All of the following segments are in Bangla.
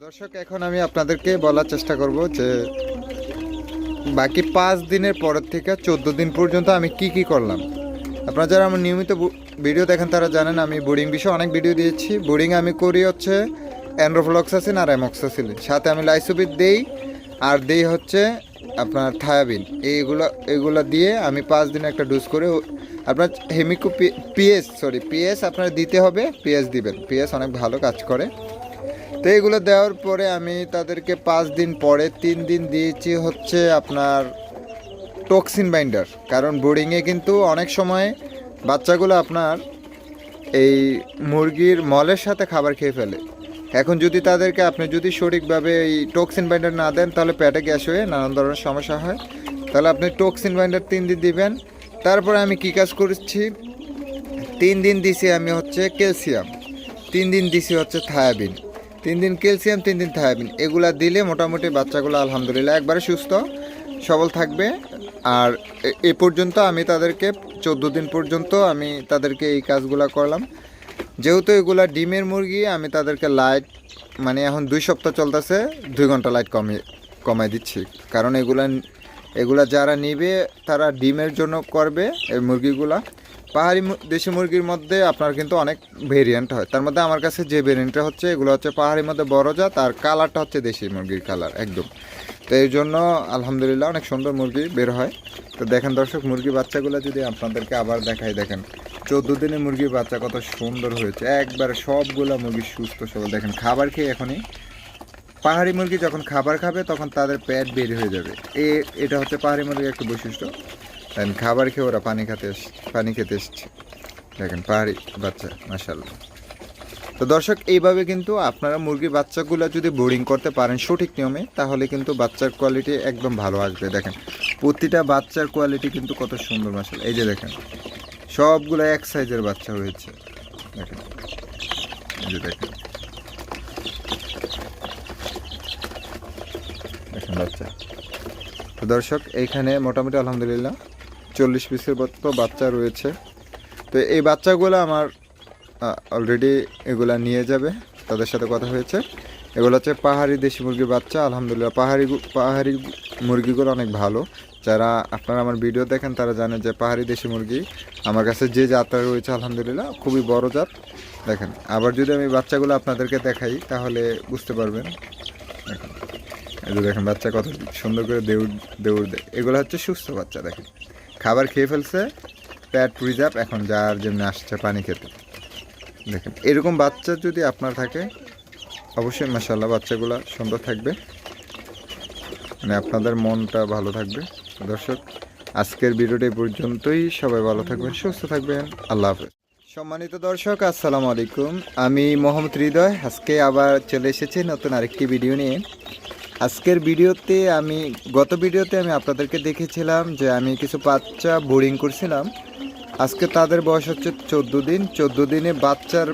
দর্শক, এখন আমি আপনাদেরকে বলার চেষ্টা করব যে বাকি পাঁচ দিনের পরের থেকে চোদ্দ দিন পর্যন্ত আমি কি কি করলাম। আপনারা যারা আমার নিয়মিত ভিডিও দেখেন তারা জানেন আমি বোর্ডিং বিষয়ে অনেক ভিডিও দিয়েছি। বোর্ডিং আমি করি হচ্ছে অ্যান্ড্রোফ্লক্সাসিন আর অ্যামক্সাসিলিন সাথে আমি লাইসোবিট দেই আর দেই হচ্ছে আপনার থায়াবিন। এইগুলো এগুলো দিয়ে আমি পাঁচ দিনে একটা ডোজ করে আপনার হেমিকো পিএস, সরি, পিএস আপনার দিতে হবে, পিএস দিবেন। পিএস অনেক ভালো কাজ করে। তো এগুলো দেওয়ার পরে আমি তাদেরকে পাঁচ দিন পরে তিন দিন দিয়েছি হচ্ছে আপনার টক্সিন বাইন্ডার কারণ বোর্ডিংয়ে কিন্তু অনেক সময় বাচ্চাগুলো আপনার এই মুরগির মলের সাথে খাবার খেয়ে ফেলে। এখন যদি তাদেরকে আপনি যদি সঠিকভাবে এই টক্সিন বাইন্ডার না দেন, তাহলে পেটে গ্যাস হয়ে নানান ধরনের সমস্যা হয়। তাহলে আপনি টক্সিন বাইন্ডার তিন দিন দিবেন। তারপরে আমি কী কাজ করছি? তিন দিন দিছি আমি হচ্ছে ক্যালসিয়াম। তিন দিন দিছি হচ্ছে থায়াবিন। তিন দিন ক্যালসিয়াম, তিন দিন থায়াবিন। এগুলা দিলে মোটামুটি বাচ্চাগুলো আলহামদুলিল্লাহ একবারে সুস্থ, সবল থাকবে। আর এ- পর্যন্ত আমি তাদেরকে, চোদ্দ দিন পর্যন্ত আমি তাদেরকে এই কাজগুলো করলাম। যেহেতু এগুলা ডিমের মুরগি, আমি তাদেরকে লাইট মানে এখন দুই সপ্তাহ চলতেছে, দুই ঘণ্টা লাইট কমিয়ে কমাই দিচ্ছি। কারণ এগুলা এগুলা যারা নিবে, তারা ডিমের জন্য করবে এই মুরগিগুলা। পাহাড়ি দেশি মুরগির মধ্যে আপনার কিন্তু অনেক ভেরিয়েন্ট হয়। তার মধ্যে আমার কাছে যে ভেরিয়েন্টটা হচ্ছে, এগুলো হচ্ছে পাহাড়ির মধ্যে বড় জাত আর কালারটা হচ্ছে দেশি মুরগির কালার একদম। তো এই জন্য আলহামদুলিল্লাহ অনেক সুন্দর মুরগি বের হয়। তো দেখেন দর্শক, মুরগি বাচ্চাগুলো যদি আপনাদেরকে আবার দেখাই, দেখেন, চোদ্দ দিনের মুরগির বাচ্চা কত সুন্দর হয়েছে। একবারে সবগুলো মুরগি সুস্থ সবল। দেখেন, খাবার খেয়ে এখনই পাহাড়ি মুরগি যখন খাবার খাবে, তখন তাদের পেট বের হয়ে যাবে। এ এটা হচ্ছে পাহাড়ি মুরগির একটা বৈশিষ্ট্য। দেন খাবার খেয়ে ওরা পানি খেতে পানি খেতে এসছে। দেখেন, পাহাড়ি বাচ্চা মাসাল্লাহ তো দর্শক, এইভাবে কিন্তু আপনারা মুরগির বাচ্চাগুলো যদি বোরিং করতে পারেন সঠিক নিয়মে, তাহলে কিন্তু বাচ্চার কোয়ালিটি একদম ভালো আসবে। দেখেন, প্রতিটা বাচ্চার কোয়ালিটি কিন্তু কত সুন্দর মাসাল এই যে দেখেন, সবগুলো এক সাইজের বাচ্চা হয়েছে। দেখেন, এই যে দেখেন। দেখেন বাচ্চা। তো দর্শক, এইখানে মোটামুটি আলহামদুলিল্লাহ চল্লিশ পিসের মতো বাচ্চা রয়েছে। তো এই বাচ্চাগুলো আমার অলরেডি এগুলা নিয়ে যাবে, তাদের সাথে কথা হয়েছে। এগুলো হচ্ছে পাহাড়ি দেশি মুরগির বাচ্চা, আলহামদুলিল্লাহ। পাহাড়ি পাহাড়ি মুরগিগুলো অনেক ভালো। যারা আপনারা আমার ভিডিও দেখেন, তারা জানে যে পাহাড়ি দেশি মুরগি আমার কাছে যে জাতটা রয়েছে, আলহামদুলিল্লাহ, খুবই বড় জাত। দেখেন, আবার যদি আমি বাচ্চাগুলো আপনাদেরকে দেখাই, তাহলে বুঝতে পারবেন। দেখেন দেখেন, বাচ্চা কত সুন্দর করে দেউড় দেউড় দেয়। এগুলো হচ্ছে সুস্থ বাচ্চা, দেখেন। খাবার খেয়ে ফেলছে প্যাট রিজার্ভ, এখন যার যেমনি আসছে পানি খেতে। দেখেন, এরকম বাচ্চা যদি আপনার থাকে, অবশ্যই মাসাল্লাহ বাচ্চাগুলো সুন্দর থাকবে। মানে আপনাদের মনটা ভালো থাকবে। দর্শক, আজকের ভিডিওটা পর্যন্তই। সবাই ভালো থাকবেন, সুস্থ থাকবেন। আল্লাহ হাফেজ। সম্মানিত দর্শক, আসসালামু আলাইকুম। আমি মোহাম্মদ হৃদয়। আজকে আবার চলে এসেছি নতুন আরেকটি ভিডিও নিয়ে। আজকের ভিডিওতে আমি, গত ভিডিওতে আমি আপনাদেরকে দেখেছিলাম যে আমি কিছু বাচ্চা বোরিং করছিলাম। আজকে তাদের বয়স হচ্ছে চোদ্দ দিন। চোদ্দ দিনে বাচ্চার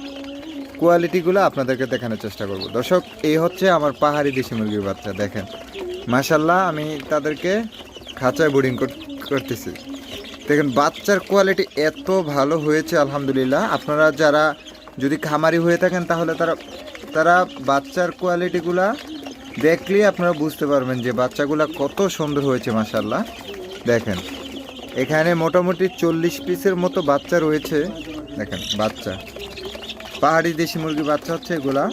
কোয়ালিটিগুলো আপনাদেরকে দেখানোর চেষ্টা করব। দর্শক, এই হচ্ছে আমার পাহাড়ি দেশি মুরগির বাচ্চা, দেখেন। মাশাল্লাহ আমি তাদেরকে খাঁচায় বোর্ডিং করতেছি। দেখেন, বাচ্চার কোয়ালিটি এত ভালো হয়েছে, আলহামদুলিল্লাহ। আপনারা যারা যদি খামারি হয়ে থাকেন, তাহলে তারা তারা বাচ্চার কোয়ালিটিগুলা দেখলেই আপনারা বুঝতে পারবেন যে বাচ্চাগুলা কত সুন্দর হয়েছে মাশাল্লাহ দেখেন, এখানে মোটামুটি চল্লিশ পিসের মতো বাচ্চা রয়েছে। দেখেন, বাচ্চা। পাহাড়ি দেশি মুরগি বাচ্চা হচ্ছে এগুলা।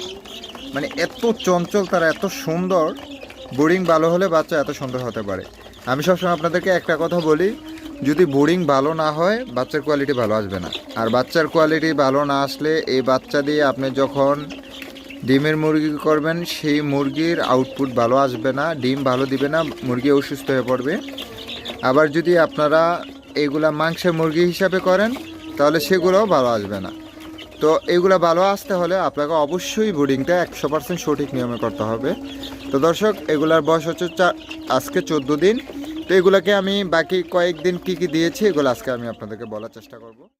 মানে এত চঞ্চল, তারা এত সুন্দর। বোরিং ভালো হলে বাচ্চা এত সুন্দর হতে পারে। আমি সবসময় আপনাদেরকে একটা কথা বলি, যদি বোরিং ভালো না হয়, বাচ্চার কোয়ালিটি ভালো আসবে না। আর বাচ্চার কোয়ালিটি ভালো না আসলে এই বাচ্চা দিয়ে আপনি যখন ডিমের মুরগি করবেন, সেই মুরগির আউটপুট ভালো আসবে না, ডিম ভালো দিবে না, মুরগি অসুস্থ হয়ে পড়বে। আবার যদি আপনারা এগুলা মাংসের মুরগি হিসাবে করেন, তাহলে সেগুলোও ভালো আসবে না। তো এগুলো ভালো আসতে হলে আপনাকে অবশ্যই বোর্ডিংটা একশো পার্সেন্ট সঠিক নিয়মে করতে হবে। তো দর্শক, এগুলার বয়স হচ্ছে আজকে চোদ্দ দিন। তো এগুলোকে আমি বাকি কয়েকদিন কী কী দিয়েছি, এগুলো আজকে আমি আপনাদেরকে বলার চেষ্টা করব।